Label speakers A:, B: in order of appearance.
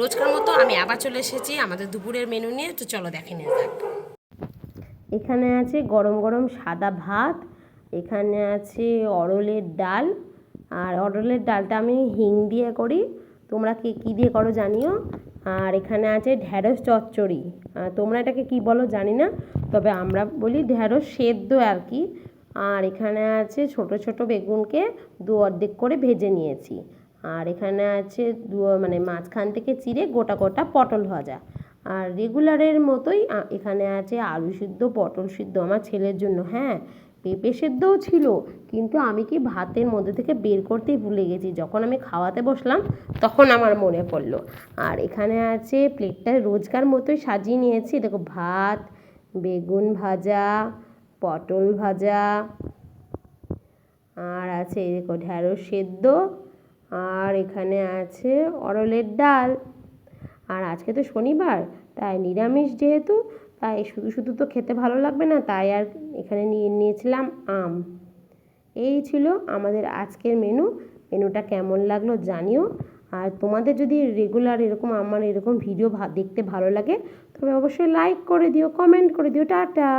A: রোজকার মতো আমি আবার চলে এসেছি আমাদের দুপুরের মেনু নিয়ে, তো চলো দেখে নিয়ে যাক।
B: এখানে আছে গরম গরম সাদা ভাত, এখানে আছে অরলের ডাল, আর অরলের ডালটা আমি হিং দিয়ে করি। তোমরা কে কী দিয়ে করো জানিও। আর এখানে আছে ঢ্যাঁড়স চচ্চড়ি। তোমরা এটাকে কি বলো জানি না, তবে আমরা বলি ঢ্যাঁড়স সেদ্ধ আর কি। আর এখানে আছে ছোট ছোট বেগুনকে দু অর্ধেক করে ভেজে নিয়েছি। আর এখানে আছে দু মানে মাঝখান থেকে চিড়ে গোটা গোটা পটল ভাজা। আর রেগুলারের মতোই এখানে আছে আলু সিদ্ধ, পটল সিদ্ধ আমার ছেলের জন্য। হ্যাঁ পেঁপে সেদ্ধও ছিল, কিন্তু আমি কি ভাতের মধ্যে থেকে বের করতেই ভুলে গেছি। যখন আমি খাওয়াতে বসলাম, তখন আমার মনে পড়ল। আর এখানে আছে প্লেটটা রোজকার মতোই সাজিয়ে নিয়েছি। দেখো ভাত, বেগুন ভাজা, পটল ভাজা, আর আছে দেখো ঢ্যাঁড়স সেদ্ধ আর এখানে আছে অরলের ডাল। আর আজকে তো শনিবার, তাই নিরামিষ যেহেতু, তাই শুধু শুধু তো খেতে ভালো লাগবে না, তাই আর এখানে নিয়ে নিয়েছিলাম আম। এই ছিল আমাদের আজকের মেনু মেনুটা কেমন লাগল জানিও। আর তোমাদের যদি রেগুলার এরকম আমার এরকম ভিডিও দেখতে ভালো লাগে, তবে অবশ্যই লাইক করে দিও কমেন্ট করে দিও, টাটা!